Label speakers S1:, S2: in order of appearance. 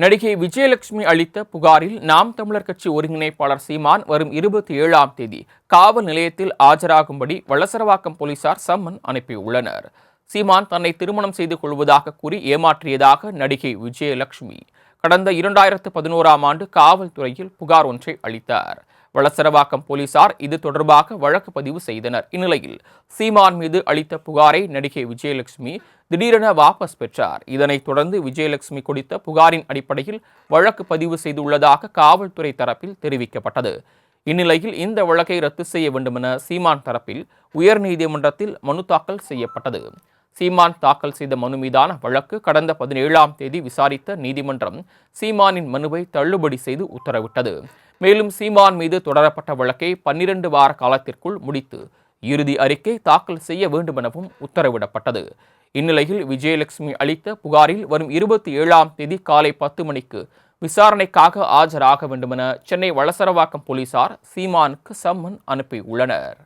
S1: நடிகை விஜயலட்சுமி அளித்த புகாரில் நாம் தமிழர் கட்சி ஒருங்கிணைப்பாளர் சீமான் வரும் இருபத்தி ஏழாம் தேதி காவல் நிலையத்தில் ஆஜராகும்படி வளசரவாக்கம் போலீசார் சம்மன் அனுப்பியுள்ளனர். சீமான் தன்னை திருமணம் செய்து கொள்வதாக கூறி ஏமாற்றியதாக நடிகை விஜயலட்சுமி. கடந்த இரண்டாயிரத்து பதினோராம் ஆண்டு காவல்துறையில் புகார் ஒன்றை அளித்தார். வளசரவாக்கம் போலீசார் இது தொடர்பாக வழக்கு பதிவு செய்தனர். இந்நிலையில் சீமான் மீது அளித்த புகாரை நடிகை விஜயலட்சுமி திடீரென வாபஸ் பெற்றார். இதனைத் தொடர்ந்து விஜயலட்சுமி கொடுத்த புகாரின் அடிப்படையில் வழக்கு பதிவு செய்துள்ளதாக காவல்துறை தரப்பில் தெரிவிக்கப்பட்டது. இந்நிலையில் இந்த வழக்கை ரத்து செய்ய வேண்டுமென சீமான் தரப்பில் உயர்நீதிமன்றத்தில் மனு தாக்கல் செய்யப்பட்டது. சீமான் தாக்கல் செய்த மனு மீதான வழக்கு கடந்த பதினேழாம் தேதி விசாரித்த நீதிமன்றம் சீமானின் மனுவை தள்ளுபடி செய்து உத்தரவிட்டது. மேலும் சீமான் மீது தொடரப்பட்ட வழக்கை பன்னிரண்டு வார காலத்திற்குள் முடித்து இறுதி அறிக்கை தாக்கல் செய்ய வேண்டுமெனவும் உத்தரவிடப்பட்டது. இந்நிலையில் விஜயலட்சுமி அளித்த புகாரில் வரும் இருபத்தி ஏழாம் தேதி காலை பத்து மணிக்கு விசாரணைக்காக ஆஜராக வேண்டுமென சென்னை வளசரவாக்கம் போலீசார் சீமானுக்கு சம்மன் அனுப்பியுள்ளனர்.